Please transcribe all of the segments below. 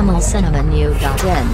tamilcinemanew.in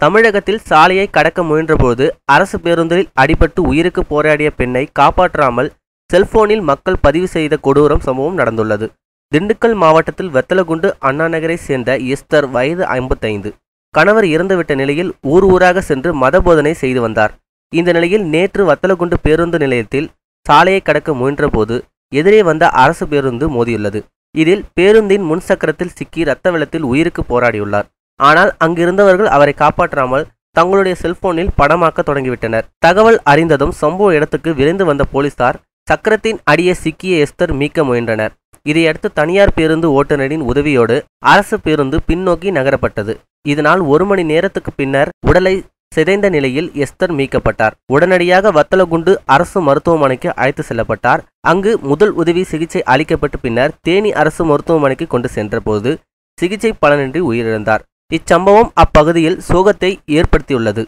தமிழகத்தில் சாலையை கடக்க முயன்றபோது அரசு பேருந்தில் அடிபட்டு உயிருக்கு போராடிய பெண்ணை காப்பாற்றாமல் செல்போனில் மக்கள் பதிவு செய்த கொடூரம் சம்பவம் நடந்துள்ளது. திண்டுக்கல் மாவட்டத்தில் வெத்தலகுண்டு அண்ணா நகரை சேர்ந்த எஸ்தர் வயது ஐம்பத்தைந்து. கணவர் இறந்துவிட்ட நிலையில் ஊர் ஊராக சென்று மதபோதனை செய்து வந்தார். இந்த நிலையில் நேற்று வத்தலகுண்டு பேருந்து நிலையத்தில் சாலையை கடக்க முயன்றபோது எதிரே வந்த அரசு பேருந்து மோதியுள்ளது. இதில் பேருந்தின் முன் சக்கரத்தில் சிக்கி ரத்த வெள்ளத்தில் உயிருக்கு போராடியுள்ளார். ஆனால் அங்கிருந்தவர்கள் அவரை காப்பாற்றாமல் தங்களுடைய செல்போனில் படமாக்க தொடங்கிவிட்டனர். தகவல் அறிந்ததும் சம்பவ இடத்துக்கு விரைந்து வந்த போலீசார் சக்கரத்தின் அடியே சிக்கிய எஸ்தர் மீட்க முயன்றனர். இதையடுத்து தனியார் பேருந்து ஓட்டுநரின் உதவியோடு அரசு பேருந்து பின்னோக்கி நகரப்பட்டது. இதனால் ஒரு மணி நேரத்துக்கு பின்னர் உடலை சிதைந்த நிலையில் எஸ்தர் மீட்கப்பட்டார். உடனடியாக வத்தலகுண்டு அரசு மருத்துவமனைக்கு அழைத்து செல்லப்பட்டார். அங்கு முதல் உதவி சிகிச்சை அளிக்கப்பட்ட பின்னர் தேனி அரசு மருத்துவமனைக்கு கொண்டு சென்றபோது சிகிச்சை பலனின்றி உயிரிழந்தார். இச்சம்பவம் அப்பகுதியில் சோகத்தை ஏற்படுத்தியுள்ளது.